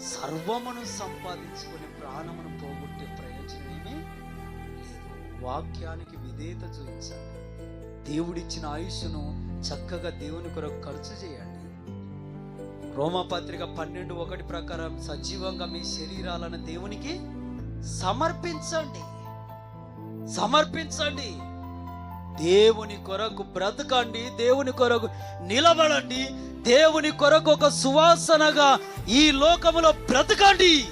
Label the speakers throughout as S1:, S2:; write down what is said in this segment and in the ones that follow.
S1: సర్వమును సంపాదించుకొని ప్రాణమును పోగొట్టే ప్రయోజనం లేదు. వాక్యానికి విధేయత చూపించండి. దేవుడిచ్చిన ఆయుష్ను చక్కగా దేవుని కొరకు ఖర్చు చేయండి. రోమపత్రిక పన్నెండు ఒకటి ప్రకారం సజీవంగా మీ శరీరాలను దేవునికి సమర్పించండి. సమర్పించండి. దేవుని కొరకు బ్రతకండి దేవుని కొరకు నిలబడండి దేవుని కొరకు ఒక సువాసనగా ఈ లోకములో బ్రతకండి.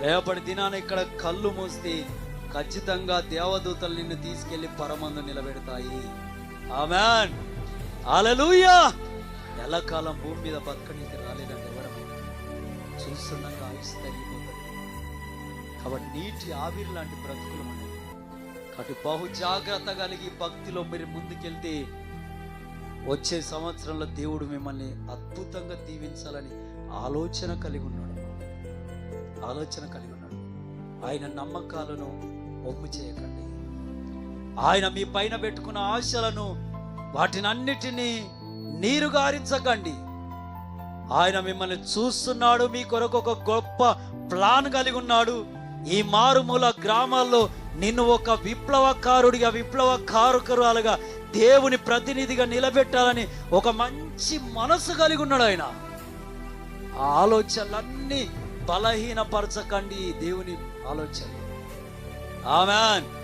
S1: రేపటి దినాన ఇక్కడ కళ్ళు మూస్తే ఖచ్చితంగా దేవదూతలు నిన్ను తీసుకెళ్ళి పరమందు నిలబెడతాయి. ఆమెన్. అలలుయా ఎల్లకాలం భూమి మీద బతకడానికి రాలేదండి ఎవరము. చూస్తుండగా ఆయుష్ కాబట్టి నీటి ఆవిరి లాంటి బ్రతుకులు మనం కాబట్టి బహు జాగ్రత్త కలిగి భక్తిలో మీరు ముందుకెళ్తే వచ్చే సంవత్సరంలో దేవుడు మిమ్మల్ని అద్భుతంగా దీవించాలని ఆలోచన కలిగి ఉన్నాడు. ఆలోచన కలిగి ఉన్నాడు. ఆయన నమ్మకాలను ఒమ్ము చేయకండి. ఆయన మీ పైన పెట్టుకున్న ఆశలను వాటినన్నిటినీ నీరుగారించకండి. ఆయన మిమ్మల్ని చూస్తున్నాడు. మీ కొరకు ఒక గొప్ప ప్లాన్ కలిగి ఉన్నాడు. ఈ మారుమూల గ్రామాల్లో నిన్ను ఒక విప్లవకారుడిగా విప్లవ కారుకరాలుగా దేవుని ప్రతినిధిగా నిలబెట్టాలని ఒక మంచి మనసు కలిగి ఉన్నాడు ఆయన. ఆ ఆలోచనలన్నీ బలహీనపరచకండి దేవుని ఆలోచన. ఆమెన్.